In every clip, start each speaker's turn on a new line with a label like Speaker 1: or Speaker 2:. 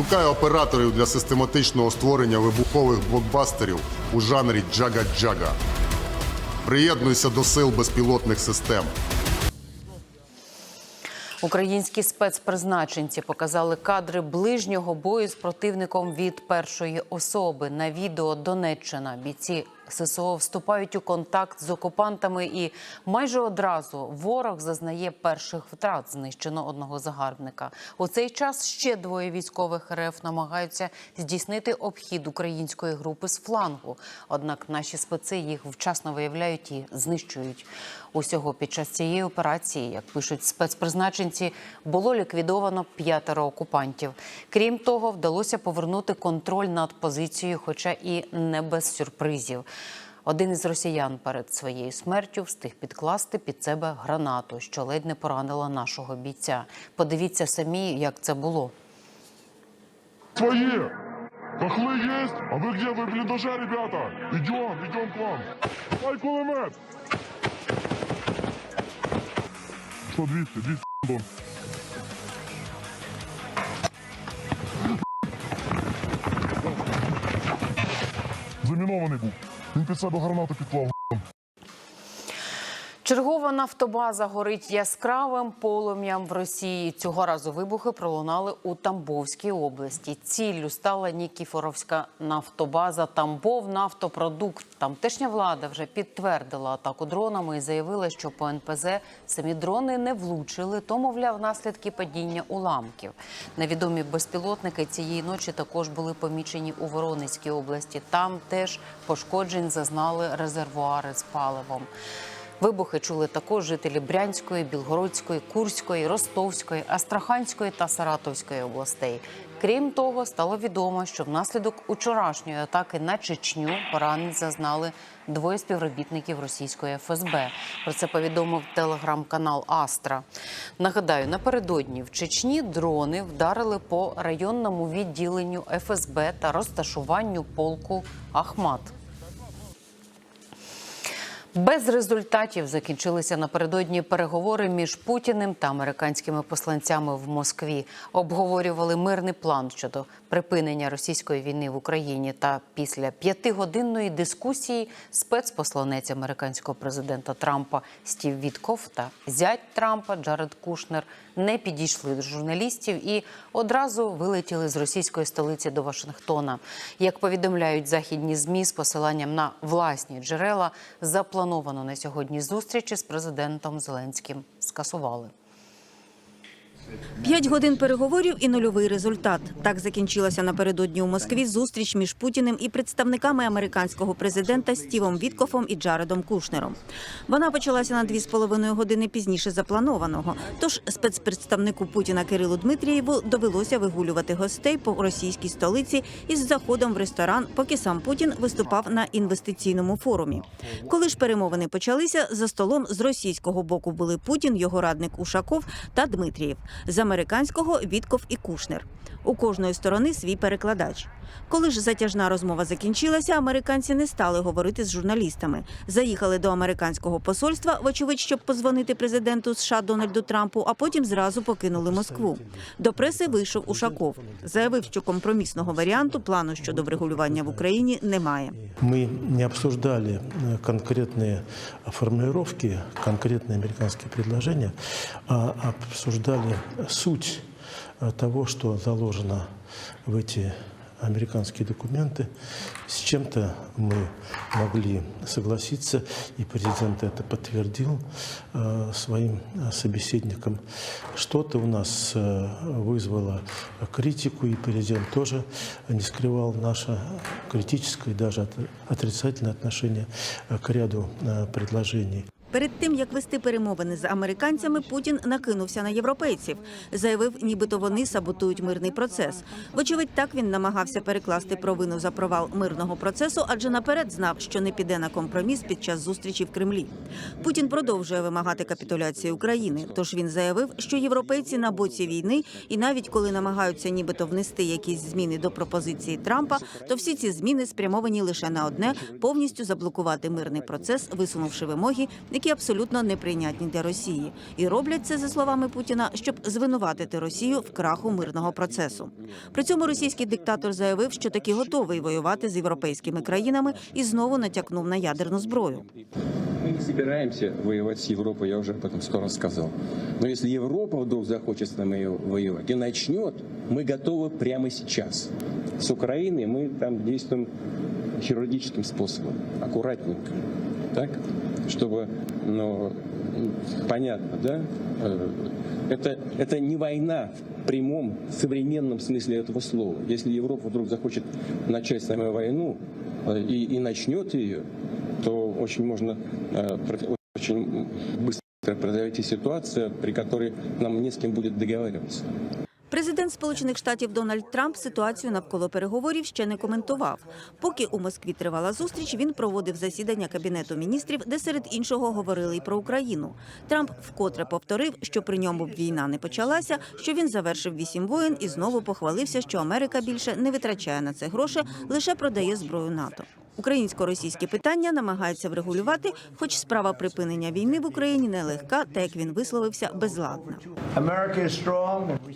Speaker 1: Шукаю операторів для систематичного створення вибухових блокбастерів у жанрі джага-джага. Приєднуйся до сил безпілотних систем.
Speaker 2: Українські спецпризначенці показали кадри ближнього бою з противником від першої особи. На відео Донеччина бійці ССО вступають у контакт з окупантами, і майже одразу ворог зазнає перших втрат. Знищено одного загарбника. У цей час ще двоє військових РФ намагаються здійснити обхід української групи з флангу. Однак наші специ їх вчасно виявляють і знищують. Усього під час цієї операції, як пишуть спецпризначенці, було ліквідовано п'ятеро окупантів. Крім того, вдалося повернути контроль над позицією, хоча і не без сюрпризів. Один із росіян перед своєю смертю встиг підкласти під себе гранату, що ледь не поранила нашого бійця. Подивіться самі, як це було.
Speaker 3: Свои! Хохлы есть? А вы где? Вы в блиндаже, ребята? Идем, идем к вам. Ай, кулемет! 100, 200, 200, бомб. Замінований був. Він під себе гранату підклав.
Speaker 2: Чергова нафтобаза горить яскравим полум'ям в Росії. Цього разу вибухи пролунали у Тамбовській області. Ціллю стала Нікіфоровська нафтобаза Тамбов нафтопродукт. Тамтешня влада вже підтвердила атаку дронами і заявила, що по НПЗ самі дрони не влучили, то мовляв наслідки падіння уламків. Невідомі безпілотники цієї ночі також були помічені у Воронезькій області. Там теж пошкоджень зазнали резервуари з паливом. Вибухи чули також жителі Брянської, Білгородської, Курської, Ростовської, Астраханської та Саратовської областей. Крім того, стало відомо, що внаслідок учорашньої атаки на Чечню поранень зазнали двоє співробітників російської ФСБ. Про це повідомив телеграм-канал Астра. Нагадаю, напередодні в Чечні дрони вдарили по районному відділенню ФСБ та розташуванню полку Ахмат. Без результатів закінчилися напередодні переговори між Путіним та американськими посланцями в Москві. Обговорювали мирний план щодо припинення російської війни в Україні. Та після п'ятигодинної дискусії спецпосланець американського президента Трампа Стів Вітков та зять Трампа Джаред Кушнер не підійшли до журналістів і одразу вилетіли з російської столиці до Вашингтона. Як повідомляють західні змі з посиланням на власні джерела, заплановану на сьогодні зустрічі з президентом Зеленським скасували.
Speaker 4: П'ять годин переговорів і нульовий результат. Так закінчилася напередодні у Москві зустріч між Путіним і представниками американського президента Стівом Віткофом і Джаредом Кушнером. Вона почалася на дві з половиною години пізніше запланованого. Тож спецпредставнику Путіна Кирилу Дмитрієву довелося вигулювати гостей по російській столиці із заходом в ресторан, поки сам Путін виступав на інвестиційному форумі. Коли ж перемовини почалися, за столом з російського боку були Путін, його радник Ушаков та Дмитрієв. З американського Вітков і Кушнер. У кожної сторони свій перекладач. Коли ж затяжна розмова закінчилася, американці не стали говорити з журналістами. Заїхали до американського посольства, вочевидь, щоб позвонити президенту США Дональду Трампу, а потім зразу покинули Москву. До преси вийшов Ушаков. Заявив, що компромісного варіанту плану щодо врегулювання в Україні немає.
Speaker 5: Мы не обсуждали э, конкретные формулировки, конкретные американские предложения, а обсуждали суть э, того, что заложено в эти американские документы. С чем-то мы могли согласиться, и президент это подтвердил э, своим э, собеседникам. Что-то у нас э, вызвало критику, и президент тоже не скрывал наше критическое и даже от- отрицательное отношение э, к ряду э, предложений.
Speaker 4: Перед тим як вести перемовини з американцями, Путін накинувся на європейців. Заявив, нібито вони саботують мирний процес. Вочевидь, так він намагався перекласти провину за провал мирного процесу, адже наперед знав, що не піде на компроміс під час зустрічі в Кремлі. Путін продовжує вимагати капітуляції України. Тож він заявив, що європейці на боці війни, і навіть коли намагаються нібито внести якісь зміни до пропозиції Трампа, то всі ці зміни спрямовані лише на одне повністю заблокувати мирний процес, висунувши вимоги, які абсолютно неприйнятні для Росії, і роблять це за словами Путіна, щоб звинуватити Росію в краху мирного процесу. При цьому російський диктатор заявив, що таки готовий воювати з європейськими країнами і знову натякнув на ядерну зброю.
Speaker 6: Мы не собираемся воевать с Европой, я уже об этом сто раз сказал. Но если Европа вдруг захочет с нами воевать и начнет, мы готовы прямо сейчас. С Украиной мы там действуем хирургическим способом, аккуратненько, так, чтобы, ну, понятно, да? Э, Это, это не война в прямом современном смысле этого слова. Если Европа вдруг захочет начать с нами войну э, и, и начнет ее, то очень можно э, очень быстро произойти ситуация, при которой нам не с кем будет договариваться.
Speaker 4: Президент Сполучених Штатів Дональд Трамп ситуацію навколо переговорів ще не коментував. Поки у Москві тривала зустріч, він проводив засідання кабінету міністрів, де серед іншого говорили й про Україну. Трамп вкотре повторив, що при ньому б війна не почалася, що він завершив вісім воєн і знову похвалився, що Америка більше не витрачає на це гроші, лише продає зброю НАТО. Українсько-російське питання намагається врегулювати, хоч справа припинення війни в Україні нелегка, та як він висловився, безладна.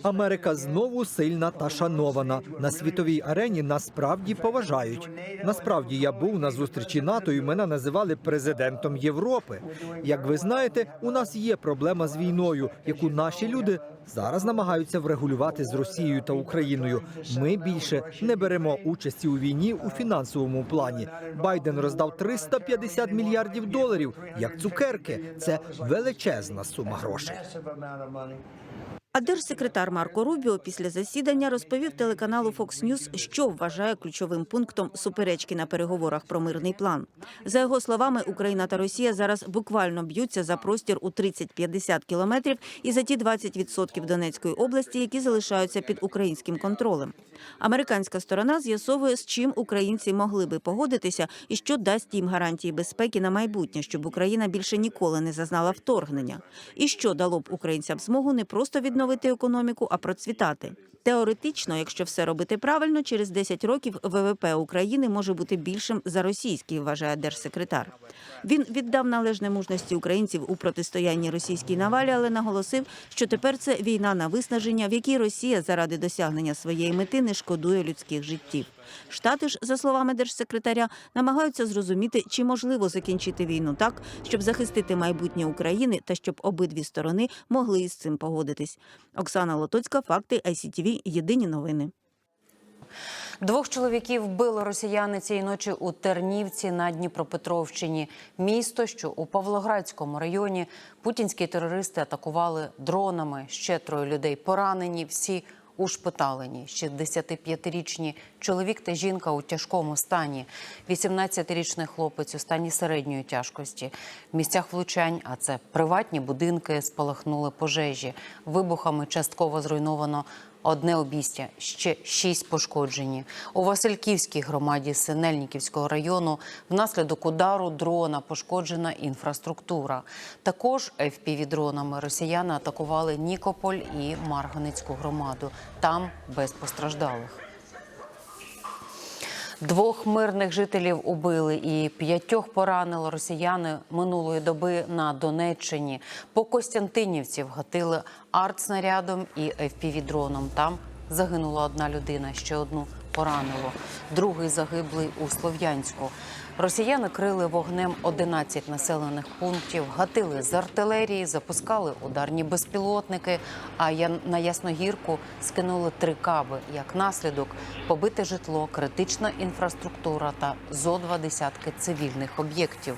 Speaker 7: Америка знову сильна та шанована. На світовій арені нас справді поважають. Насправді я був на зустрічі НАТО і мене називали президентом Європи. Як ви знаєте, у нас є проблема з війною, яку наші люди зараз намагаються врегулювати з Росією та Україною. Ми більше не беремо участі у війні у фінансовому плані. Байден роздав 350 мільярдів доларів як цукерки. Це величезна сума грошей.
Speaker 4: А держсекретар Марко Рубіо після засідання розповів телеканалу Fox News, що вважає ключовим пунктом суперечки на переговорах про мирний план. За його словами, Україна та Росія зараз буквально б'ються за простір у 30-50 кілометрів і за ті 20% Донецької області, які залишаються під українським контролем. Американська сторона з'ясовує, з чим українці могли би погодитися і що дасть їм гарантії безпеки на майбутнє, щоб Україна більше ніколи не зазнала вторгнення, і що дало б українцям змогу не просто відновити економіку, а процвітати. Теоретично, якщо все робити правильно, через 10 років ВВП України може бути більшим за російський, вважає держсекретар. Він віддав належне мужності українців у протистоянні російській навалі, але наголосив, що тепер це війна на виснаження, в якій Росія заради досягнення своєї мети не шкодує людських життів. Штати ж, за словами держсекретаря, намагаються зрозуміти, чи можливо закінчити війну так, щоб захистити майбутнє України та щоб обидві сторони могли із цим погодитись. Оксана Лотоцька, факти ICTV, Єдині новини.
Speaker 2: Двох чоловіків вбили росіяни цієї ночі у Тернівці на Дніпропетровщині. Місто, що у Павлоградському районі путінські терористи атакували дронами. Ще троє людей поранені. Всі ушпиталені. 65-річні чоловік та жінка у тяжкому стані. 18-річний хлопець у стані середньої тяжкості. В місцях влучань, а це приватні будинки, спалахнули пожежі. Вибухами частково зруйновано одне обістя, ще шість пошкоджені. У Васильківській громаді Синельниківського району внаслідок удару дрона пошкоджена інфраструктура. Також FPV-дронами росіяни атакували Нікополь і Марганицьку громаду. Там без постраждалих. Двох мирних жителів убили і п'ятьох поранило росіяни минулої доби на Донеччині. По Костянтинівці вгатили артснарядом і FPV-дроном. Там загинула одна людина, ще одну поранило. Другий загиблий у Слов'янську. Росіяни крили вогнем 11 населених пунктів, гатили з артилерії, запускали ударні безпілотники. А на Ясногірку скинули три каби. Як наслідок, побите житло, критична інфраструктура та зо два десятки цивільних об'єктів.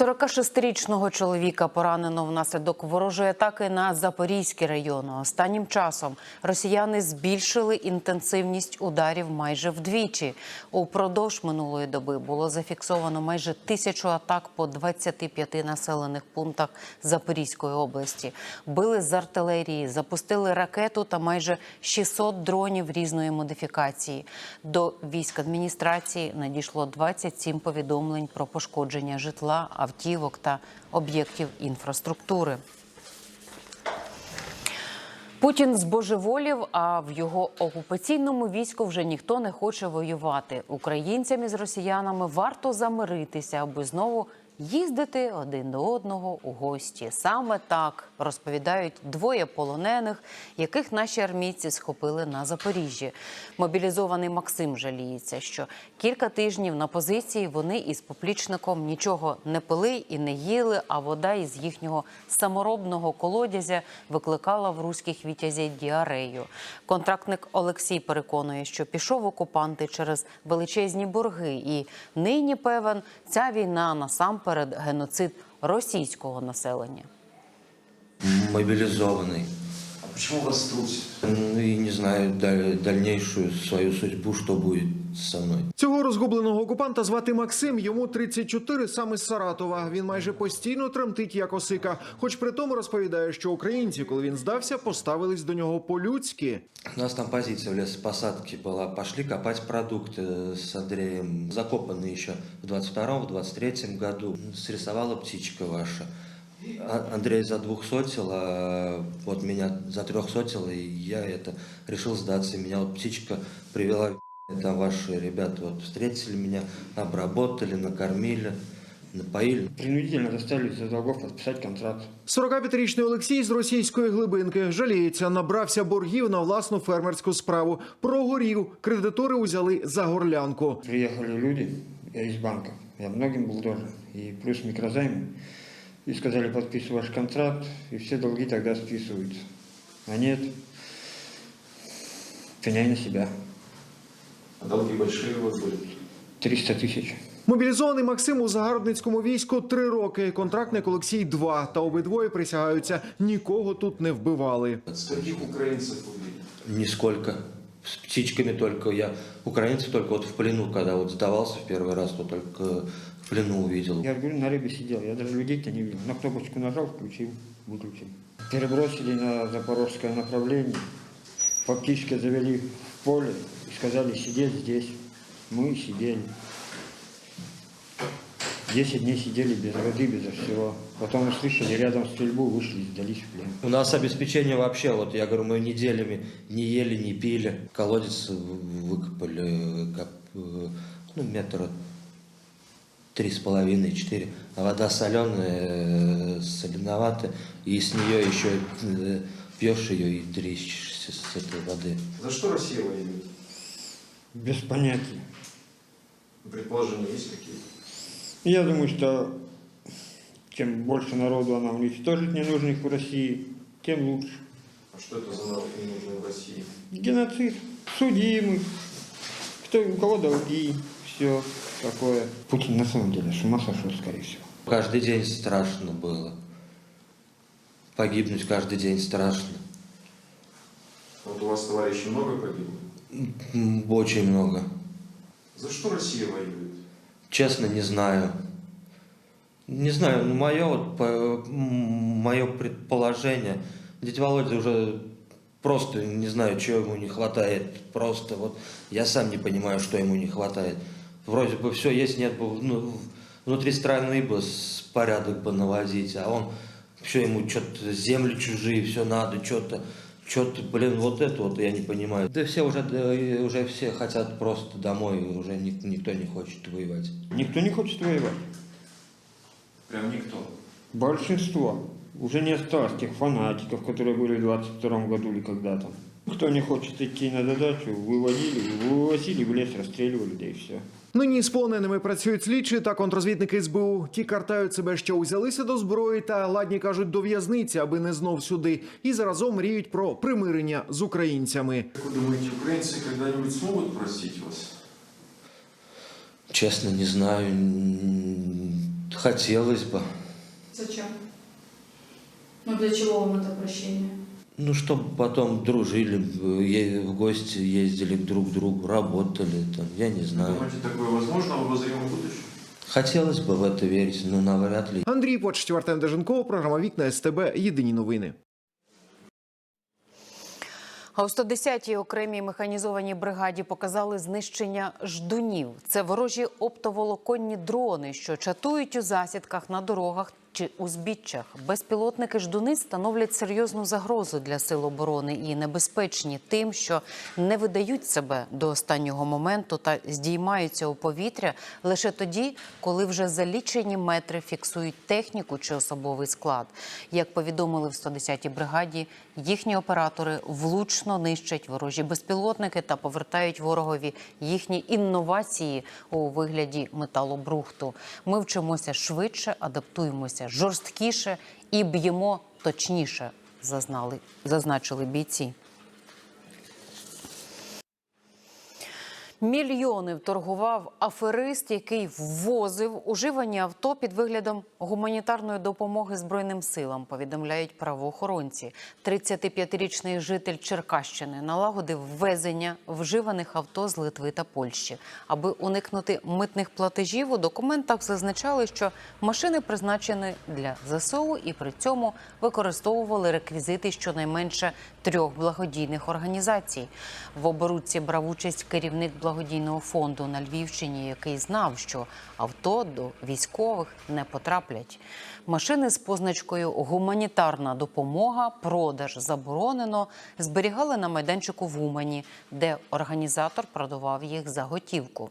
Speaker 2: 46-річного чоловіка поранено внаслідок ворожої атаки на Запорізький район. Останнім часом росіяни збільшили інтенсивність ударів майже вдвічі. Упродовж минулої доби було зафіксовано майже тисячу атак по 25 населених пунктах Запорізької області. Били з артилерії, запустили ракету та майже 600 дронів різної модифікації. До військ адміністрації надійшло 27 повідомлень про пошкодження житла, автівок та об'єктів інфраструктури. Путін збожеволів, а в його окупаційному війську вже ніхто не хоче воювати. Українцям із росіянами варто замиритися, аби знову їздити один до одного у гості. Саме так розповідають двоє полонених, яких наші армійці схопили на Запоріжжі. Мобілізований Максим жаліється, що кілька тижнів на позиції вони із поплічником нічого не пили і не їли, а вода із їхнього саморобного колодязя викликала в руських вітязів діарею. Контрактник Олексій переконує, що пішов окупанти через величезні борги, і нині певен ця війна насамперед геноцид російського населення.
Speaker 8: Мобілізований. А чому вас тут? Ну и не знаю даль- дальнейшую свою судьбу, що будет со мной.
Speaker 9: Цього розгубленого окупанта звати Максим. Йому 34, саме з Саратова. Він майже постійно тремтить як осика. Хоч при тому розповідає, що українці, коли він здався, поставились до нього по-людськи.
Speaker 8: У нас там позиция в лесопосадке была. Пошли копать продукты с Андреем. Закопанные еще в 22-23 году. Срисовала птичка ваша. А- Андрей за двух сотил, а вот меня за трех сотил, и я это решил сдаться. И Меня вот птичка привела, там ваши ребята вот встретили меня, обработали, накормили, напоили.
Speaker 10: Принудительно заставили из-за долгов подписать контракт.
Speaker 9: 45-річний Олексій з російської глибинки жаліється, набрався боргів на власну фермерську справу. Прогорів. Кредитори узяли за горлянку.
Speaker 10: Приехали люди я из банка, я многим был должен, и плюс микрозаймы. И сказали, подписывай ваш контракт, и все долги тогда списываются. А нет, пеняй на себя.
Speaker 11: А долги большие у вас были?
Speaker 10: 300 тысяч.
Speaker 9: Мобілізований Максим у загарбницькому війську три роки. Контрактник Олексій два. Та обидвоє присягаються, нікого тут не вбивали.
Speaker 11: Скольких украинцев убили?
Speaker 8: Нисколько. С птичками только я. Украинцев только вот в плену, когда вот сдавался в первый раз, то только в плену увидел.
Speaker 10: Я говорю, на рыбе сидел, я даже людей-то не видел. На кнопочку нажал, включил, выключил. Перебросили на запорожское направление, по птичке завели в поле и сказали сидеть здесь. Мы сидели. Десять дней сидели без воды, безо всего. Потом услышали рядом стрельбу, вышли, сдались в плен.
Speaker 8: У нас обеспечение вообще, вот я говорю, мы неделями не ели, не пили. Колодец выкопали, как, ну, метра три с половиной, четыре. А вода соленая, соленоватая. И с нее еще э, пьешь ее и дрищешься с этой воды.
Speaker 11: За что Россия воюет?
Speaker 10: Без понятия.
Speaker 11: Предположения есть какие-то?
Speaker 10: Я думаю, что чем больше народу она уничтожит ненужных в России, тем лучше.
Speaker 11: А что это за народ не нужен в России?
Speaker 10: Геноцид, судимых, кто, у кого долги, все такое. Путин на самом деле с ума сошел, скорее всего.
Speaker 8: Каждый день страшно было. Погибнуть каждый день страшно.
Speaker 11: Вот у вас товарищей много погибло?
Speaker 8: Очень много.
Speaker 11: За что Россия воюет?
Speaker 8: Честно, не знаю. Не знаю, ну, мое, вот, по- мое предположение. Дядя Володя уже просто не знаю, чего ему не хватает. Просто вот я сам не понимаю, что ему не хватает. Вроде бы все есть, нет бы, ну, внутри страны бы порядок бы наводить, а он все ему что-то земли чужие, все надо, что-то, что-то, блин, вот это вот я не понимаю. Да все уже, да, и уже все хотят просто домой, уже ник- никто не хочет воевать.
Speaker 10: Никто не хочет воевать.
Speaker 11: Прям никто.
Speaker 10: Большинство. Уже не осталось тех фанатиков, которые были в 22 году или когда-то. Кто не хочет идти на задачу, выводили, вывозили в лес, расстреливали, да и все.
Speaker 9: Нині з полоненими працюють слідчі та контрозвідники СБУ. Ті картають себе, що узялися до зброї та ладні кажуть до в'язниці, аби не знов сюди. І заразом мріють про примирення з українцями.
Speaker 11: Как вы думаете, украинцы когда-нибудь смогут простить вас?
Speaker 8: Честно, не знаю. М, Хотелось бы.
Speaker 12: Зачем? Ну для чего вам это прощение?
Speaker 8: Ну, чтобы потом дружили, э, е- в гости ездили друг к другу, работали, там, я не знаю.
Speaker 11: Думаете, такое возможно в обозримом будущем?
Speaker 8: Хотелось бы в это верить, но навряд ли.
Speaker 9: Андрій Почтів, Артем Деженков, програма Вікна СТБ. Єдині новини.
Speaker 2: А у 110-й окремій механізованій бригаді показали знищення ждунів. Це ворожі оптоволоконні дрони, що чатують у засідках на дорогах чи узбіччях. Безпілотники ждуни становлять серйозну загрозу для сил оборони і небезпечні тим, що не видають себе до останнього моменту та здіймаються у повітря лише тоді, коли вже за лічені метри фіксують техніку чи особовий склад. Як повідомили в 110-й бригаді, їхні оператори влучно нищать ворожі безпілотники та повертають ворогові їхні інновації у вигляді металобрухту. Ми вчимося швидше, адаптуємося жорсткіше і б'ємо точніше, зазнали, зазначили бійці. Мільйони вторгував аферист, який ввозив уживані авто під виглядом гуманітарної допомоги Збройним силам. Повідомляють правоохоронці. 35-річний житель Черкащини налагодив ввезення вживаних авто з Литви та Польщі. Аби уникнути митних платежів, у документах зазначали, що машини призначені для ЗСУ і при цьому використовували реквізити щонайменше трьох благодійних організацій. В оборудці брав участь керівник благодійного фонду на Львівщині, який знав, що авто до військових не потраплять. Машини з позначкою Гуманітарна допомога, продаж заборонено зберігали на майданчику в Умані, де організатор продавав їх за готівку.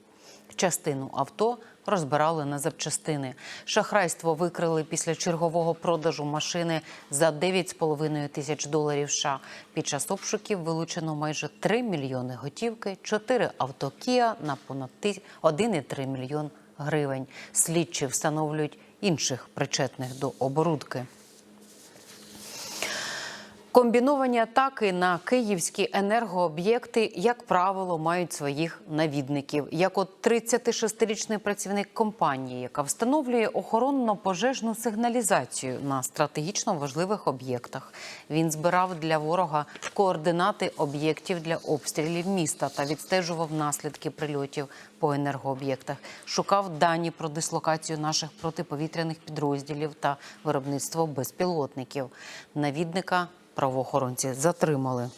Speaker 2: Частину авто розбирали на запчастини. Шахрайство викрили після чергового продажу машини за 9,5 тисяч доларів. США. Під час обшуків вилучено майже 3 мільйони готівки, 4 авто Кія на понад 1,3 мільйон гривень. Слідчі встановлюють інших причетних до оборудки. Комбіновані атаки на київські енергооб'єкти, як правило, мають своїх навідників. Як от 36-річний працівник компанії, яка встановлює охоронно-пожежну сигналізацію на стратегічно важливих об'єктах. Він збирав для ворога координати об'єктів для обстрілів міста та відстежував наслідки прильотів по енергооб'єктах, шукав дані про дислокацію наших протиповітряних підрозділів та виробництво безпілотників. Навідника правоохоронці затримали.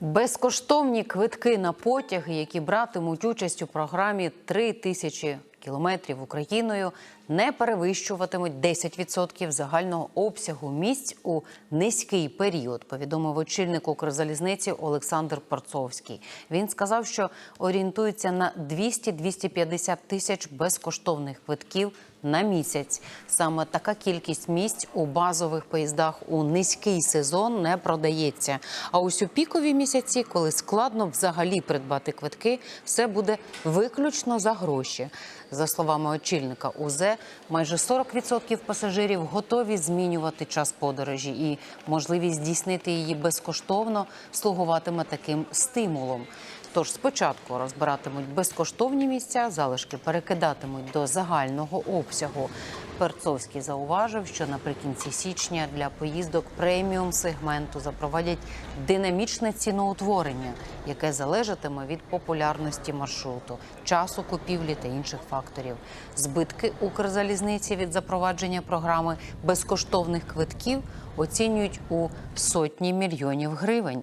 Speaker 2: Безкоштовні квитки на потяги, які братимуть участь у програмі «3 тисячі кілометрів Україною, не перевищуватимуть 10% загального обсягу місць у низький період. Повідомив очільник Укрзалізниці Олександр Парцовський. Він сказав, що орієнтується на 200-250 тисяч безкоштовних квитків на місяць. Саме така кількість місць у базових поїздах у низький сезон не продається. А ось у пікові місяці, коли складно взагалі придбати квитки, все буде виключно за гроші. За словами очільника УЗ, майже 40% пасажирів готові змінювати час подорожі, і можливість здійснити її безкоштовно слугуватиме таким стимулом. Тож спочатку розбиратимуть безкоштовні місця, залишки перекидатимуть до загального обсягу. Перцовський зауважив, що наприкінці січня для поїздок преміум сегменту запровадять динамічне ціноутворення, яке залежатиме від популярності маршруту, часу купівлі та інших факторів. Збитки Укрзалізниці від запровадження програми безкоштовних квитків оцінюють у сотні мільйонів гривень.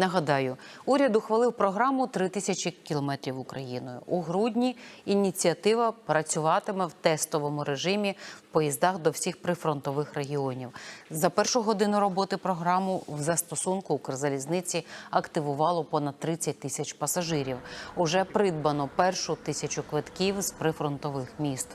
Speaker 2: Нагадаю, уряд ухвалив програму «3 тисячі кілометрів Україною. У грудні ініціатива працюватиме в тестовому режимі поїздах до всіх прифронтових регіонів. За першу годину роботи програму в застосунку Укрзалізниці активувало понад 30 тисяч пасажирів. Уже придбано першу тисячу квитків з прифронтових міст.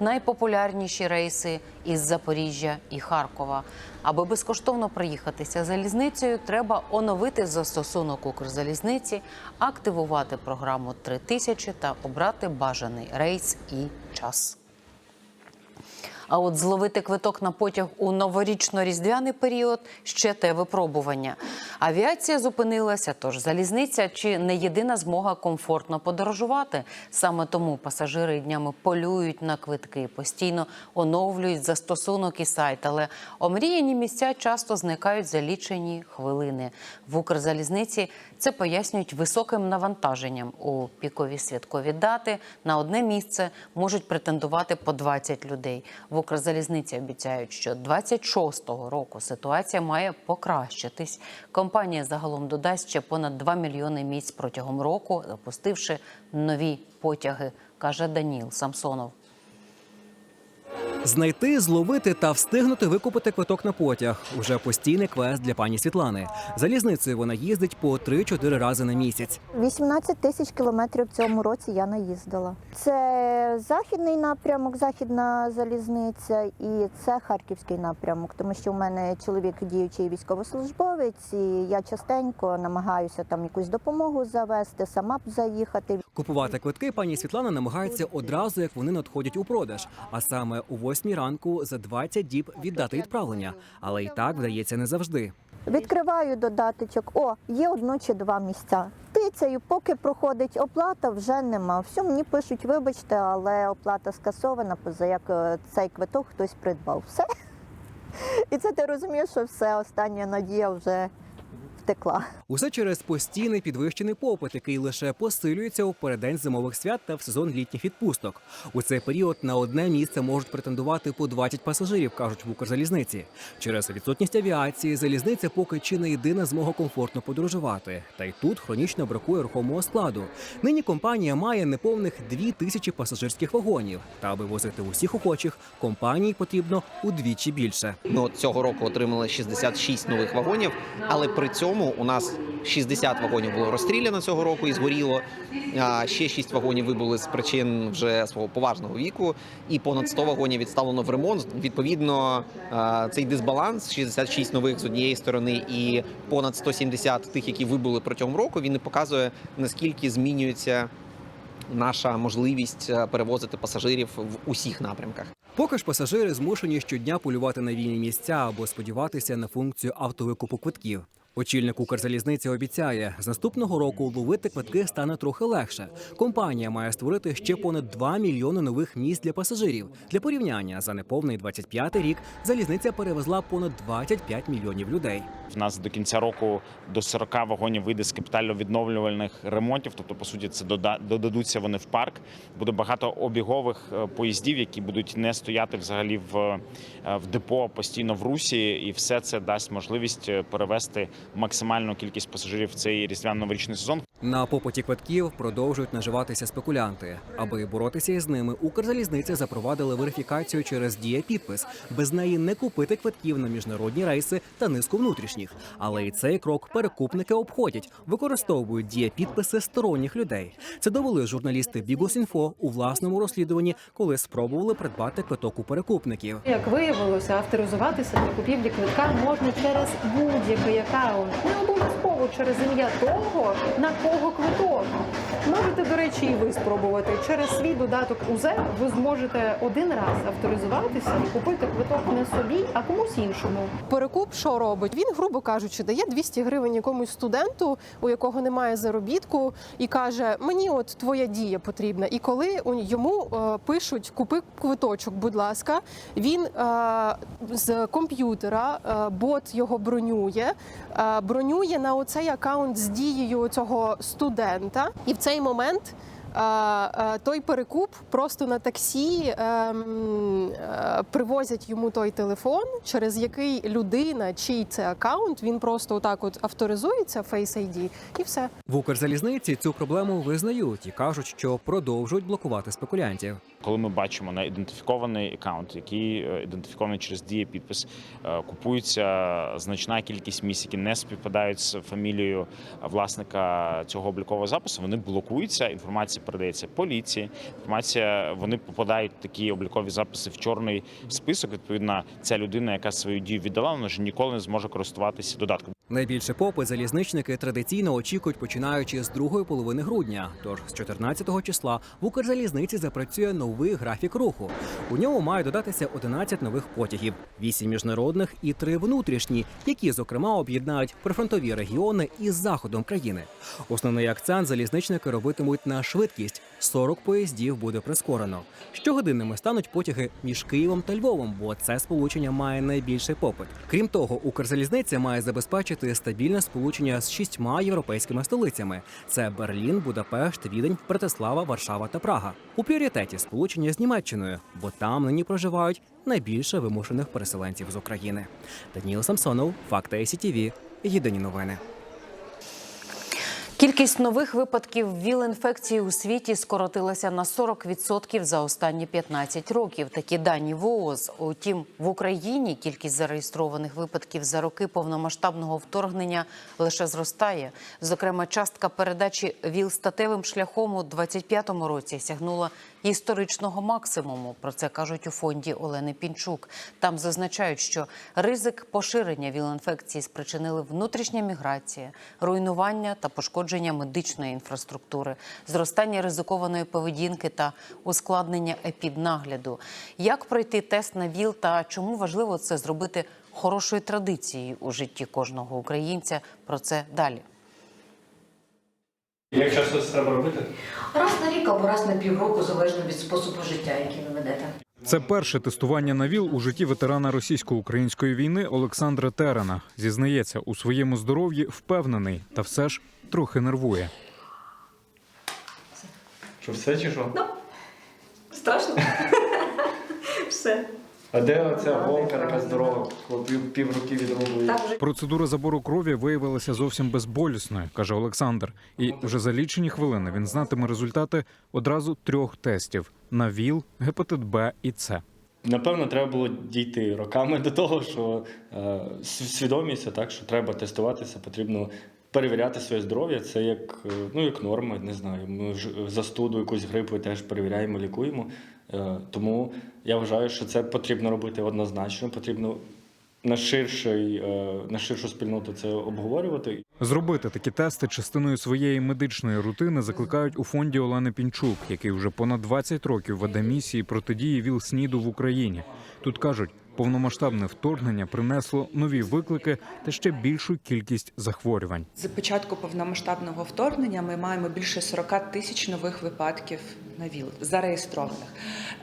Speaker 2: Найпопулярніші рейси із Запоріжжя і Харкова. Аби безкоштовно проїхатися залізницею, треба оновити застосунок Укрзалізниці, активувати програму «3 тисячі» та обрати бажаний рейс і час. А от зловити квиток на потяг у новорічно-різдвяний період ще те випробування. Авіація зупинилася, тож залізниця чи не єдина змога комфортно подорожувати. Саме тому пасажири днями полюють на квитки, постійно оновлюють застосунок і сайт. Але омріяні місця часто зникають за лічені хвилини. В Укрзалізниці це пояснюють високим навантаженням у пікові святкові дати. На одне місце можуть претендувати по 20 людей. В Укрзалізниці обіцяють, що 26-го року ситуація має покращитись. Компанія загалом додасть ще понад 2 мільйони місць протягом року, запустивши нові потяги, каже Даніл Самсонов.
Speaker 13: Знайти, зловити та встигнути викупити квиток на потяг уже постійний квест для пані Світлани. Залізницею вона їздить по 3-4 рази на місяць.
Speaker 14: 18 тисяч кілометрів в цьому році я наїздила. Це західний напрямок, західна залізниця, і це харківський напрямок, тому що у мене чоловік діючий військовослужбовець, і я частенько намагаюся там якусь допомогу завести, сама б заїхати.
Speaker 13: Купувати квитки пані Світлана намагається одразу, як вони надходять у продаж, а саме у 8 ранку за 20 діб віддати відправлення. Але і так вдається не завжди.
Speaker 14: Відкриваю додаточок. О, є одно чи два місця. Тицею, поки проходить оплата, вже нема. Все мені пишуть, вибачте, але оплата скасована, поза як е, цей квиток хтось придбав. Все. І це ти розумієш, що все, остання надія вже втекла.
Speaker 13: Усе через постійний підвищений попит, який лише посилюється у переддень зимових свят та в сезон літніх відпусток. У цей період на одне місце можуть претендувати по 20 пасажирів, кажуть в Укрзалізниці. Через відсутність авіації залізниця поки чи не єдина змога комфортно подорожувати. Та й тут хронічно бракує рухомого складу. Нині компанія має неповних дві тисячі пасажирських вагонів. Та аби возити усіх охочих, компанії потрібно удвічі більше.
Speaker 15: От цього року отримали 66 нових вагонів, але при цьому у нас 60 вагонів було розстріляно цього року і згоріло. А ще 6 вагонів вибули з причин вже свого поважного віку, і понад 100 вагонів відставлено в ремонт. Відповідно, цей дисбаланс 66 нових з однієї сторони і понад 170 тих, які вибули протягом року. Він і показує наскільки змінюється наша можливість перевозити пасажирів в усіх напрямках.
Speaker 13: Поки ж пасажири змушені щодня полювати на вільні місця або сподіватися на функцію автовикупу квитків. Очільник Укрзалізниці обіцяє, з наступного року ловити квитки стане трохи легше. Компанія має створити ще понад 2 мільйони нових місць для пасажирів. Для порівняння за неповний 25-й рік залізниця перевезла понад 25 мільйонів людей.
Speaker 16: В нас до кінця року до 40 вагонів вийде з капітально відновлювальних ремонтів. Тобто, по суті, це дода- додадуться вони в парк. Буде багато обігових е, поїздів, які будуть не стояти взагалі в, е, в депо постійно в русі, і все це дасть можливість е, перевести максимальну кількість пасажирів в цей різдвяно-новорічний сезон.
Speaker 13: На попиті квитків продовжують наживатися спекулянти. Аби боротися із ними, Укрзалізниця запровадили верифікацію через дія-підпис. Без неї не купити квитків на міжнародні рейси та низку внутрішніх. Але і цей крок перекупники обходять, використовують дія-підписи сторонніх людей. Це довели журналісти Бігус.Інфо у власному розслідуванні, коли спробували придбати квиток у перекупників.
Speaker 17: Як виявилося, авторизуватися для купівлі квитка можна через будь-який аккаунт, не обов'язково через ім'я того, на кого квиток. Можете, до речі, і ви спробувати. Через свій додаток УЗЕ ви зможете один раз авторизуватися і купити квиток не собі, а комусь іншому. Перекуп що робить? Він, грубо кажучи, дає 200 гривень якомусь студенту, у якого немає заробітку, і каже: Мені от твоя дія потрібна. І коли йому е, пишуть купи квиточок, будь ласка, він е, з комп'ютера е, бот його бронює, бронює на оцей аккаунт з дією цього студента, і в цей момент. Е, Той перекуп просто на таксі ем, е, привозять йому той телефон, через який людина, чий це аккаунт, він просто отак от авторизується Face ID і все.
Speaker 13: В Укрзалізниці цю проблему визнають і кажуть, що продовжують блокувати спекулянтів.
Speaker 16: Коли ми бачимо на ідентифікований аккаунт, який е, ідентифікований через діє підпис, купується значна кількість місць, які не співпадають з фамілією власника цього облікового запису. Вони блокуються. Інформація передається поліції. Інформація вони попадають такі облікові записи в чорний список. Відповідно, ця людина, яка свою дію віддала, вона вже ніколи не зможе користуватися додатком.
Speaker 13: Найбільше попит залізничники традиційно очікують, починаючи з другої половини грудня. Тож з 14 числа в Укрзалізниці запрацює новий графік руху. У ньому має додатися 11 нових потягів, 8 міжнародних і 3 внутрішні, які зокрема об'єднають прифронтові регіони із заходом країни. Основний акцент залізничники робитимуть на швидкість. 40 поїздів буде прискорено. Щогодинними стануть потяги між Києвом та Львовом, бо це сполучення має найбільший попит. Крім того, Укрзалізниця має забезпечити стабільне сполучення з шістьма європейськими столицями: це Берлін, Будапешт, Відень, Братислава, Варшава та Прага. У пріоритеті сполучення з Німеччиною, бо там нині проживають найбільше вимушених переселенців з України. Даніл Самсонов, Факти СІТІВІ. Єдині новини.
Speaker 2: Кількість нових випадків ВІЛ-інфекції у світі скоротилася на 40% за останні 15 років. Такі дані ВООЗ. Утім, в Україні кількість зареєстрованих випадків за роки повномасштабного вторгнення лише зростає. Зокрема, частка передачі ВІЛ статевим шляхом у 25-му році сягнула історичного максимуму. Про це кажуть у фонді Олени Пінчук. Там зазначають, що ризик поширення ВІЛ-інфекції спричинили внутрішня міграція, руйнування та пошкодження медичної інфраструктури, зростання ризикованої поведінки та ускладнення епіднагляду. Як пройти тест на ВІЛ та чому важливо це зробити хорошою традицією у житті кожного українця? Про це далі.
Speaker 18: Як часто це треба робити?
Speaker 19: Раз на рік або раз на півроку, залежно від способу життя, який ви ведете.
Speaker 20: Це перше тестування на ВІЛ у житті ветерана російсько-української війни Олександра Терена. Зізнається, у своєму здоров'ї впевнений, та все ж трохи нервує.
Speaker 18: Що все чи що?
Speaker 19: Страшно? Все.
Speaker 18: А де оця голка така здорова, коли пів, пів руки відрубує?
Speaker 20: Процедура забору крові виявилася зовсім безболісною, каже Олександр. І вже за лічені хвилини він знатиме результати одразу трьох тестів на ВІЛ, гепатит Б і С.
Speaker 18: Напевно, треба було дійти роками до того, що е, свідомість, так, що треба тестуватися, потрібно перевіряти своє здоров'я. Це як, е, ну, як норма, не знаю. Ми ж застуду, якусь грипу теж перевіряємо, лікуємо. Е, тому я вважаю, що це потрібно робити однозначно, потрібно на, ширший, е, на ширшу спільноту це обговорювати.
Speaker 20: Зробити такі тести частиною своєї медичної рутини закликають у фонді Олени Пінчук, який вже понад 20 років веде місії протидії ВІЛ-СНІДу в Україні. Тут кажуть, повномасштабне вторгнення принесло нові виклики та ще більшу кількість захворювань.
Speaker 21: З початку повномасштабного вторгнення ми маємо більше 40 тисяч нових випадків на ВІЛ зареєстрованих.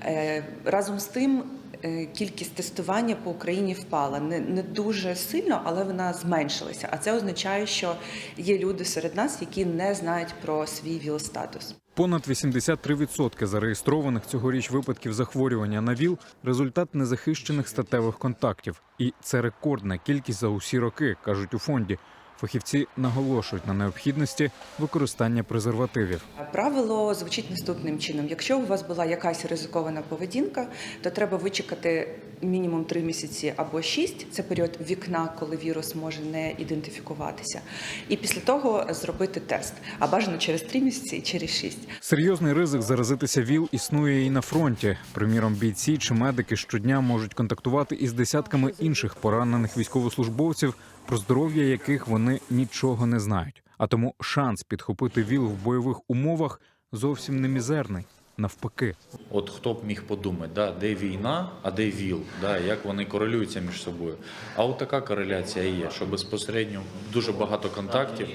Speaker 21: Е, Разом з тим. Е, Кількість тестування по Україні впала не, не дуже сильно, але вона зменшилася. А це означає, що є люди серед нас, які не знають про свій ВІЛ-статус.
Speaker 20: Понад 83% зареєстрованих цьогоріч випадків захворювання на ВІЛ – результат незахищених статевих контактів. І це рекордна кількість за усі роки, кажуть у фонді. Фахівці наголошують на необхідності використання презервативів.
Speaker 21: Правило звучить наступним чином: якщо у вас була якась ризикована поведінка, то треба вичекати мінімум 3 місяці або 6, Це період вікна, коли вірус може не ідентифікуватися. І після того зробити тест. А бажано через 3 місяці і через 6.
Speaker 20: Серйозний ризик заразитися ВІЛ існує і на фронті. Приміром, бійці чи медики щодня можуть контактувати із десятками інших поранених військовослужбовців, про здоров'я яких вони нічого не знають. А тому шанс підхопити ВІЛ в бойових умовах зовсім не мізерний. Навпаки,
Speaker 22: От хто б міг подумати, да, де війна, а де ВІЛ, да, як вони корелюються між собою. А от така кореляція є, що безпосередньо дуже багато контактів.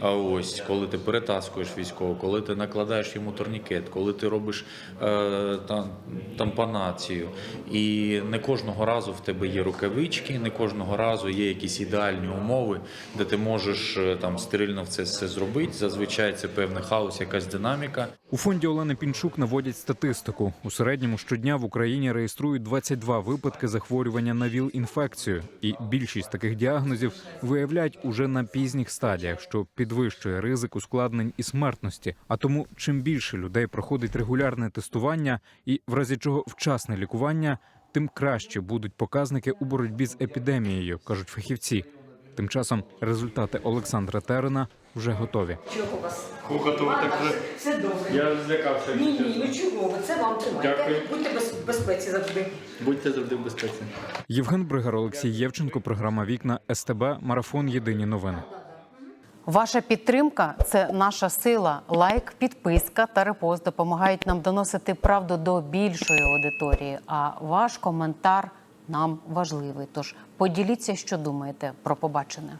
Speaker 22: А ось коли ти перетаскуєш військового, коли ти накладаєш йому турнікет, коли ти робиш е, та, тампонацію, і не кожного разу в тебе є рукавички, не кожного разу є якісь ідеальні умови, де ти можеш е, там стерильно це все зробити. Зазвичай це певний хаос, якась динаміка.
Speaker 20: у фонді Олени Пінчук наводять статистику. У середньому щодня в Україні реєструють 22 випадки захворювання на ВІЛ-інфекцію, і більшість таких діагнозів виявляють уже на пізніх стадіях, що підвищує ризик ускладнень і смертності. А тому, чим більше людей проходить регулярне тестування і, в разі чого вчасне лікування, тим краще будуть показники у боротьбі з епідемією, кажуть фахівці. Тим часом результати Олександра Терена вже готові.
Speaker 19: Чого у вас?
Speaker 18: Хухоту так вже.
Speaker 19: Все добре.
Speaker 18: Я злякався.
Speaker 19: Ні, ні, ну чого ви? Це вам тримайте.
Speaker 18: Дякую.
Speaker 19: Будьте без- безпеці завжди.
Speaker 18: Будьте завжди в безпеці.
Speaker 20: Євген Бригар, Олексій Євченко, програма Вікна СТБ, марафон Єдині новини.
Speaker 2: Ваша підтримка це наша сила. Лайк, підписка та репост допомагають нам доносити правду до більшої аудиторії. А ваш коментар нам важливий. Тож поділіться, що думаєте про побачене.